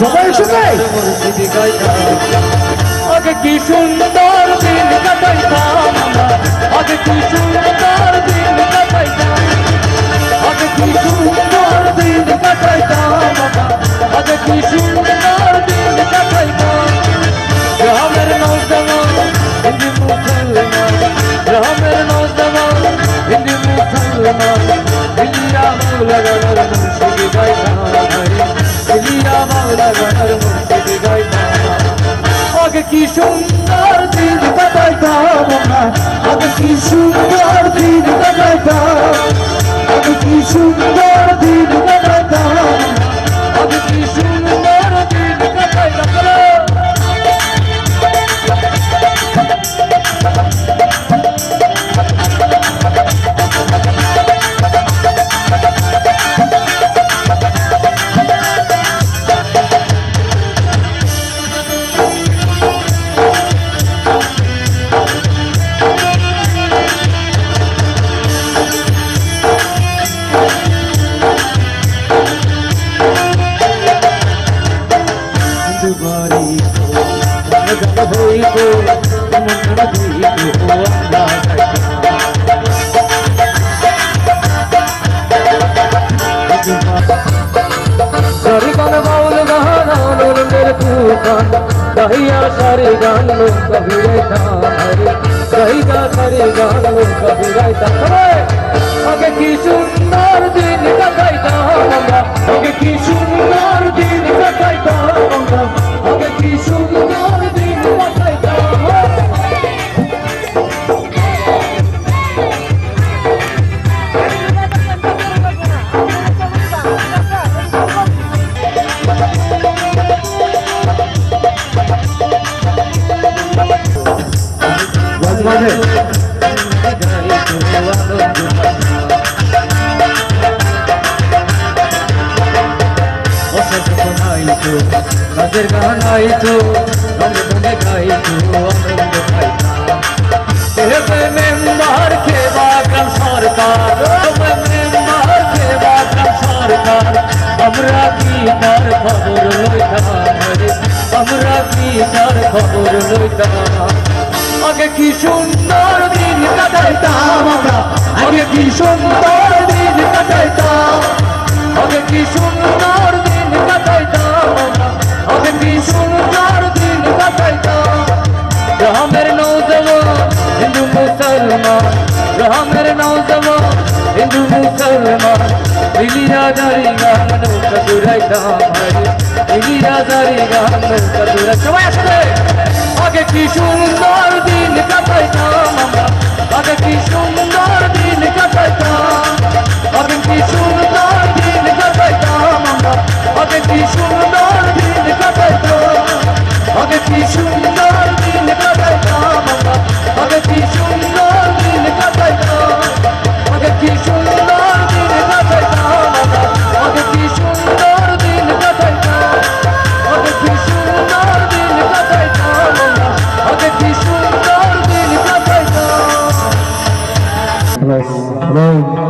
সবাই সবাই আগে কি সুন্দর দিন কাটাইতাম আগে কি সুন্দর মুসলমান ইলিয়া মাওলা গানার মুর্শিদি গাইতাম ইলিয়া মাওলা গানার মুর্শিদি গাইতাম আগে কি সুন্দর দিন কাটাইতাম আমরা? আগে কি সুন্দর দিন কাটাইতাম? হইব মন হইব আমরা সারি গান বাউল গান আগে কি সুন্দর দিন কাটাইতাম আমরা কি সুন্দর মাঝে কাজের গান আইতো রঙে রঙে সরকার? আমরা কি তার খবর লইতাম? রে আমরা কি তার খবর লইতাম আগে কি সুন্দর আগে কি সুন্দর দিন কাটাইতাম Amém.